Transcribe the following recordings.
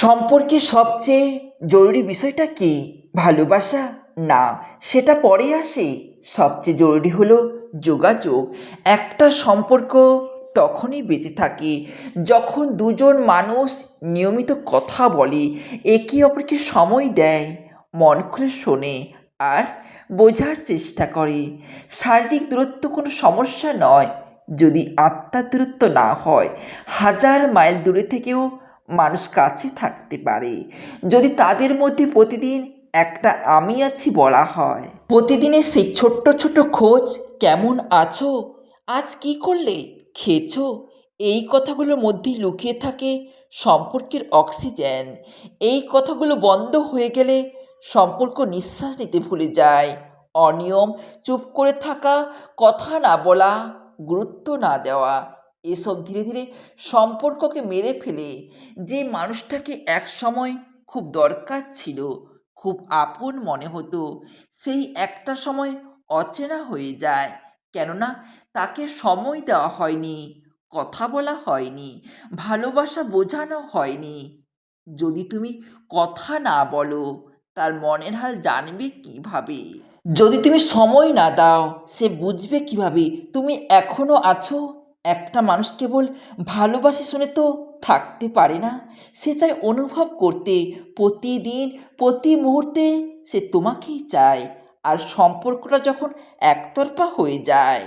সম্পর্কে সবচেয়ে জরুরি বিষয়টা কি? ভালোবাসা? না, সেটা পরে আসে। সবচেয়ে জরুরি হলো যোগাযোগ। একটা সম্পর্ক তখনই বেঁচে থাকে যখন দুজন মানুষ নিয়মিত কথা বলে, একে অপরকে সময় দেয়, মন খুলে শোনে আর বোঝার চেষ্টা করে। শারীরিক দূরত্ব কোনো সমস্যা নয়। যদি আত্মার দূরত্ব না হয়, হাজার মাইল দূরে থেকেও মানুষ কাছে থাকতে পারে। যদি তাদের মধ্যে প্রতিদিন একটা আমি আছি বলা হয়, প্রতিদিনের সেই ছোট্ট ছোট্ট খোঁজ, কেমন আছো? আজ কি করলে? খেয়েছো? এই কথাগুলোর মধ্যেই লুকিয়ে থাকে সম্পর্কের অক্সিজেন। এই কথাগুলো বন্ধ হয়ে গেলে সম্পর্ক নিঃশ্বাস নিতে ভুলে যায়। অনিয়ম, চুপ করে থাকা, কথা না বলা, গুরুত্ব না দেওয়া এসব ধীরে ধীরে সম্পর্ককে মেরে ফেলে। যে মানুষটাকে এক সময় খুব দরকার ছিল, খুব আপন মনে হতো, সেই একটা সময় অচেনা হয়ে যায়। কেননা তাকে সময় দেওয়া হয়নি, কথা বলা হয়নি, ভালোবাসা বোঝানো হয়নি। যদি তুমি কথা না বলো, তার মনের হাল জানবে কীভাবে? যদি তুমি সময় না দাও, সে বুঝবে কীভাবে তুমি এখনও আছো? একটা মানুষ কেবল ভালোবাসি শুনে তো থাকতে পারে না। সে চায় অনুভব করতে, প্রতিদিন, প্রতি মুহূর্তে সে তোমাকেই চায়। আর সম্পর্কটা যখন একতরফা হয়ে যায়,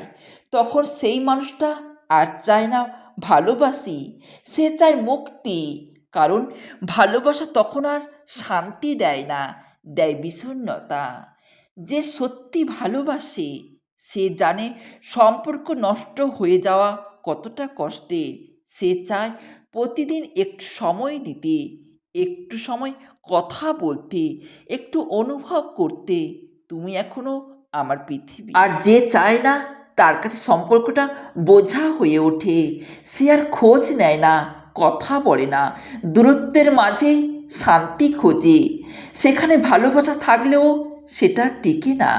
তখন সেই মানুষটা আর চায় না ভালোবাসি। সে চায় মুক্তি। কারণ ভালোবাসা তখন আর শান্তি দেয় না, দেয় বিষণ্ণতা। যে সত্যি ভালোবাসে সে জানে সম্পর্ক নষ্ট হয়ে যাওয়া কতটা কষ্টের সে চায় প্রতিদিন একটু সময় দিতে, একটু সময় কথা বলতে, একটু অনুভব করতে। তুমি এখনও আমার পৃথিবী। আর যে চায় না তার কাছে সম্পর্কটা বোঝা হয়ে ওঠে। সে আর খোঁজ নেয় না, কথা বলে না। দূরত্বের মাঝে শান্তি খোঁজে। সেখানে ভালোবাসা থাকলেও সেটা টিকে না।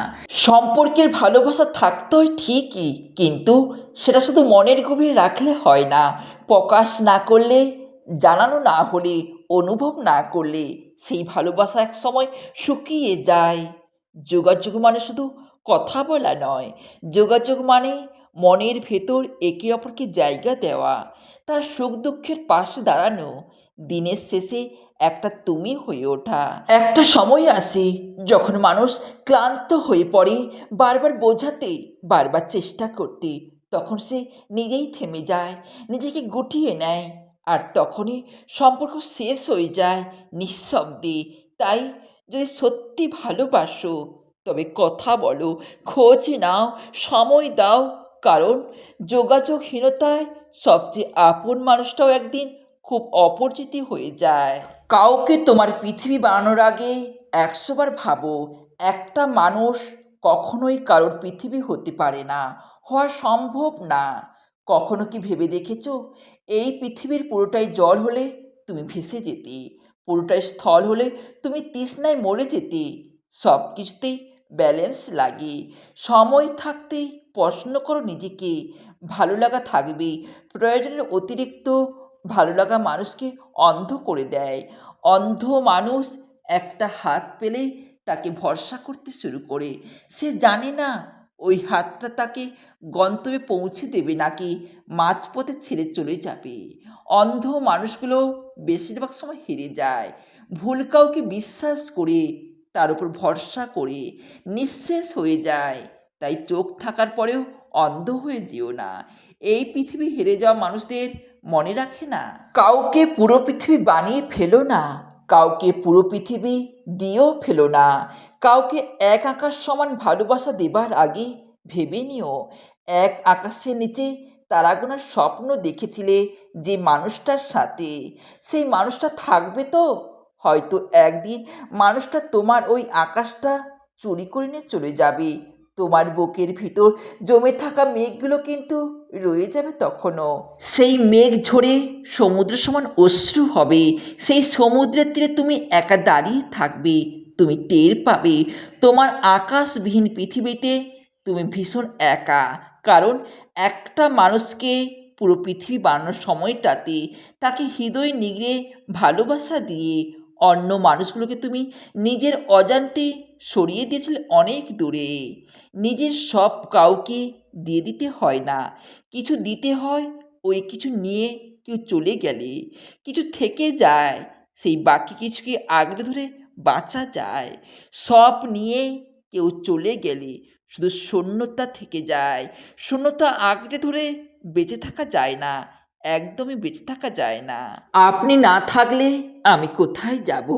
সম্পর্কের ভালোবাসা থাকতেই ঠিকই, কিন্তু সেটা শুধু মনের গভীর রাখলে হয় না। প্রকাশ না করলে, জানানো না হলে, অনুভব না করলে সেই ভালোবাসা এক সময় শুকিয়ে যায়। যোগাযোগ মানে শুধু কথা বলা নয়। যোগাযোগ মানে মনের ভেতর একে অপরকে জায়গা দেওয়া, তার সুখ দুঃখের পাশে দাঁড়ানো, দিনের শেষে একটা তুমি হয়ে ওঠা। একটা সময় আসে যখন মানুষ ক্লান্ত হয়ে পড়ে, বারবার বোঝাতে, বারবার চেষ্টা করতে। তখন সে নিজেই থেমে যায়, নিজেকে গুটিয়ে নেয় আর তখনই সম্পর্ক শেষ হয়ে যায় নিঃশব্দে। তাই যদি সত্যি ভালোবাসো, তবে কথা বলো, খোঁজ নাও, সময় দাও, কারণ যোগাযোগহীনতায় সবচেয়ে আপন মানুষটাও একদিন খুব অপরিচিতি হয়ে যায়। কাউকে তোমার পৃথিবী বানানোর আগে একশোবার ভাবো, একটা মানুষ কখনোই কারোর পৃথিবী হতে পারে না, হওয়া সম্ভব না। কখনো কি ভেবে দেখেছ? এই পৃথিবীর পুরোটাই জল হলে তুমি ভেসে যেতে, পুরোটাই স্থল হলে তুমি তৃষ্ণায় মরে যেতে। সব কিছুতেই ব্যালেন্স লাগে। সময় থাকতেই প্রশ্ন করো নিজেকে, ভালো লাগা থাকবে। প্রয়োজনের অতিরিক্ত ভালো লাগা মানুষকে অন্ধ করে দেয়। অন্ধ মানুষ একটা হাত পেলেই তাকে ভরসা করতে শুরু করে। সে জানে না ওই হাতটা তাকে গন্তব্যে পৌঁছে দেবে নাকি মাঝপথে ছেড়ে চলে যাবে। অন্ধ মানুষগুলো বেশিরভাগ সময় হেরে যায়। ভুল কাউকে বিশ্বাস করে, তার উপর ভরসা করে, নিঃশেষ হয়ে যায়। তাই চোখ থাকার পরেও অন্ধ হয়ে যেও না। এই পৃথিবী হেরে যাওয়া মানুষদের মনে রাখে না। কাউকে পুরো পৃথিবী বানিয়ে ফেলো না, কাউকে পুরো পৃথিবী দিয়েও ফেলো না। কাউকে এক আকাশ সমান ভালোবাসা দেবার আগে ভেবে নিও। এক আকাশের নিচে তারাগোনার স্বপ্ন দেখেছিলে যে মানুষটার সাথে। সেই মানুষটা থাকবে তো? হয়তো একদিন মানুষটা তোমার ওই আকাশটা চুরি করে নিয়ে চলে যাবে। তোমার বুকের ভিতর জমে থাকা মেঘগুলো কিন্তু রয়ে যাবে তখনও। সেই মেঘ ঝরে সমুদ্র সমান অশ্রু হবে। সেই সমুদ্রের তীরে তুমি একা দাঁড়িয়ে থাকবে। তুমি টের পাবে। তোমার আকাশবিহীন পৃথিবীতে তুমি ভীষণ একা। কারণ একটা মানুষকে পুরো পৃথিবী বানানোর সময়টাতে তাকে হৃদয় নিগড়ে ভালোবাসা দিয়ে অন্য মানুষগুলোকে তুমি নিজের অজান্তে সরিয়ে দিয়েছিলে অনেক দূরে। নিজের সব কাউকে দিয়ে দিতে হয় না। কিছু দিতে হয়, ওই কিছু নিয়ে কেউ চলে গেলে। কিছু থেকে যায়, সেই বাকি কিছুকে আগলে ধরে বাঁচা যায়। সব নিয়ে কেউ চলে গেলে শুধু শূন্যতা থেকে যায়। শূন্যতা আঁকড়ে ধরে বেঁচে থাকা যায় না, একদমই বেঁচে থাকা যায় না। আপনি না থাকলে আমি কোথায় যাব?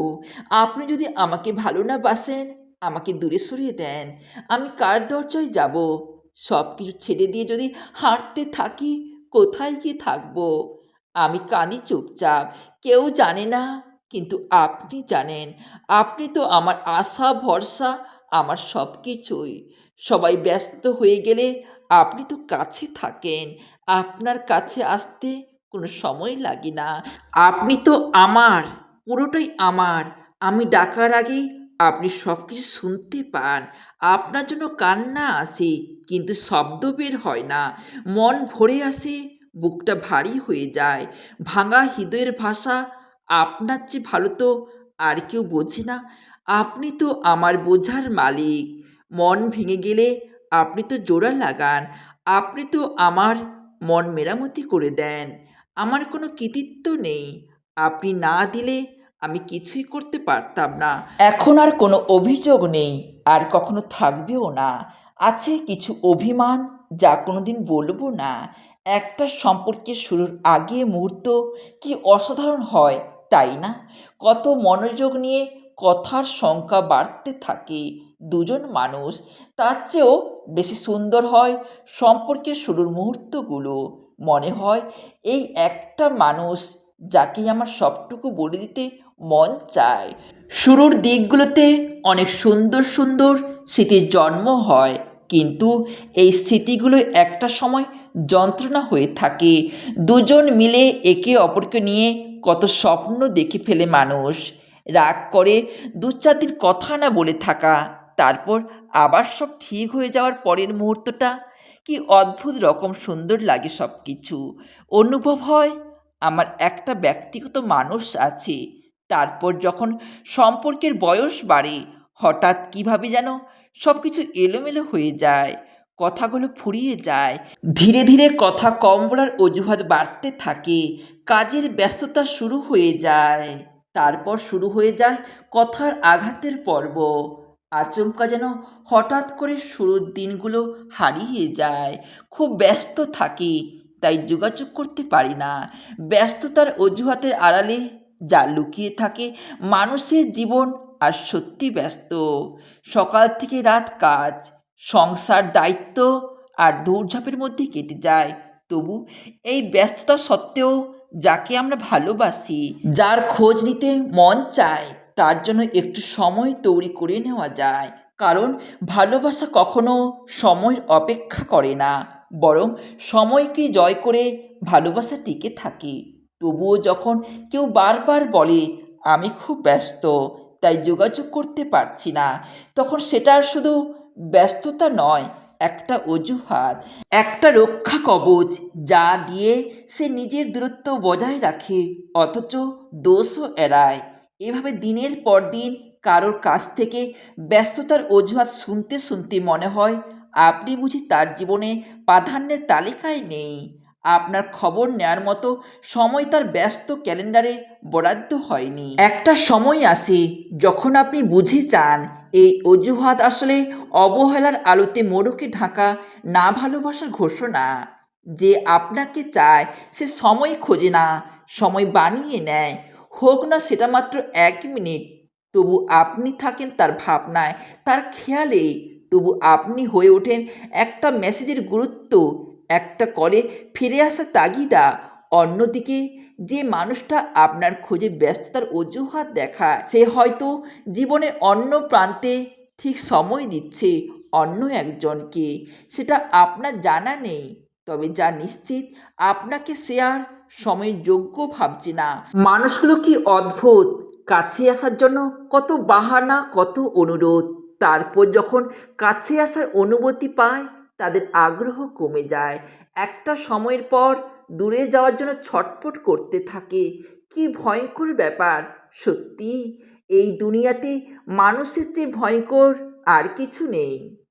আপনি যদি আমাকে ভালো না বাসেন আমাকে দূরে সরিয়ে দেন। আমি কার দরজায় যাব? সব কিছু ছেড়ে দিয়ে যদি হাঁটতে থাকি, কোথায় গিয়ে থাকব? আমি কাঁদি চুপচাপ। কেউ জানে না, কিন্তু আপনি জানেন। আপনি তো আমার আশা, ভরসা, আমার সব কিছুই সবাই ব্যস্ত হয়ে গেলে আপনি তো কাছে থাকেন। আপনার কাছে আসতে কোনো সময় লাগে না। আপনি তো আমার, পুরোটাই আমার। আমি ডাকার আগেই আপনি সব কিছু শুনতে পান। আপনার জন্য কান্না আসে, কিন্তু শব্দ বের হয় না। মন ভরে আসে, বুকটা ভারী হয়ে যায়। ভাঙা হৃদয়ের ভাষা, আপনার চেয়ে ভালো তো আর কেউ বোঝে না। আপনি তো আমার বোঝার মালিক। মন ভেঙে গেলে আপনি তো জোড়া লাগান। আপনি তো আমার মন মেরামতি করে দেন। আমার কোনো কৃতিত্ব নেই। আপনি না দিলে আমি কিছুই করতে পারতাম না। এখন আর কোনো অভিযোগ নেই, আর কখনো থাকবেও না। আছে কিছু অভিমান যা কোনোদিন বলব না। একটা সম্পর্কের শুরুর আগে মুহূর্ত কি অসাধারণ হয়, তাই না? কত মনোযোগ নিয়ে কথার সংখ্যা বাড়তে থাকে দুজন মানুষ, তার চেয়েও বেশি সুন্দর হয় সম্পর্কের শুরুর মুহূর্তগুলো। মনে হয় এই একটা মানুষ যাকে আমার সবটুকু বলে দিতে মন চায়। শুরুর দিকগুলোতে অনেক সুন্দর সুন্দর স্মৃতির জন্ম হয়, কিন্তু এই স্মৃতিগুলো একটা সময় যন্ত্রণা হয়ে থাকে। দুজন মিলে একে অপরকে নিয়ে কত স্বপ্ন দেখে ফেলে মানুষ। রাগ করে দু চার দিন কথা না বলে থাকা, তারপর আবার সব ঠিক হয়ে যাওয়ার পরের মুহূর্তটা। কি অদ্ভুত রকম সুন্দর লাগে সব কিছু অনুভব হয়, আমার একটা ব্যক্তিগত মানুষ আছে তারপর যখন সম্পর্কের বয়স বাড়ে, হঠাৎ কীভাবে যেন সব কিছু এলোমেলো হয়ে যায়, কথাগুলো ফুরিয়ে যায়। ধীরে ধীরে কথা কম বলার অজুহাত বাড়তে থাকে, কাজের ব্যস্ততা শুরু হয়ে যায়। তারপর শুরু হয়ে যায় কথার আঘাতের পর্ব। আচমকা যেন হঠাৎ করে শুরুর দিনগুলো হারিয়ে যায়। খুব ব্যস্ত থাকি, তাই যোগাযোগ করতে পারি না। ব্যস্ততার অজুহাতের আড়ালে যা লুকিয়ে থাকে মানুষের জীবন আর সত্যি ব্যস্ত। সকাল থেকে রাত কাজ, সংসার দায়িত্ব আর দৌড়ঝাঁপের মধ্যে কেটে যায়। তবু এই ব্যস্ততা সত্ত্বেও যাকে আমরা ভালোবাসি, যার খোঁজ নিতে মন চায়, তার জন্য একটু সময় তৈরি করে নেওয়া যায়। কারণ ভালোবাসা কখনো সময়ের অপেক্ষা করে না, বরং সময়কে জয় করে ভালোবাসা টিকে থাকে। তবুও যখন কেউ বারবার বলে, আমি খুব ব্যস্ত, তাই যোগাযোগ করতে পারছি না, তখন সেটা শুধু ব্যস্ততা নয়, একটা অজুহাত, একটা রক্ষা কবচ যা দিয়ে সে নিজের দূরত্ব বজায় রাখে, অথচ দোষও এড়ায়। এভাবে দিনের পর দিন কারোর কাছ থেকে ব্যস্ততার অজুহাত শুনতে শুনতে মনে হয়, আপনি বুঝি তার জীবনে প্রাধান্যের তালিকায় নেই? আপনার খবর নেওয়ার মতো সময় তার ব্যস্ত ক্যালেন্ডারে বরাদ্দ হয়নি। একটা সময় আসে যখন আপনি বুঝে চান, এই অজুহাত আসলে অবহেলার আলোতে মোড়কে ঢাকা না ভালোবাসার ঘোষণা। যে আপনাকে চায়, সে সময় খোঁজে না, সময় বানিয়ে নেয়। হোক না সেটা মাত্র এক মিনিট, তবু আপনি থাকেন তার ভাবনায়, তার খেয়ালে। তবু আপনি হয়ে ওঠেন একটা মেসেজের গুরুত্ব একটা করে ফিরে আসা তাগিদা। অন্যদিকে, যে মানুষটা আপনার খোঁজে ব্যস্ততার অজুহাত দেখায়, সে হয়তো জীবনের অন্য প্রান্তে ঠিক সময় দিচ্ছে অন্য একজনকে। সেটা আপনার জানা নেই, তবে যা নিশ্চিত, আপনাকে সে আর সময়ের যোগ্য ভাবছে না। মানুষগুলো কি অদ্ভুত? কাছে আসার জন্য কত বাহানা, কত অনুরোধ। তারপর যখন কাছে আসার অনুমতি পায় তাদের আগ্রহ কমে যায়। একটা সময়ের পর দূরে যাওয়ার জন্য ছটপট করতে থাকে। কি ভয়ঙ্কর ব্যাপার সত্যি এই দুনিয়াতে মানুষের চেয়ে ভয়ঙ্কর আর কিছু নেই।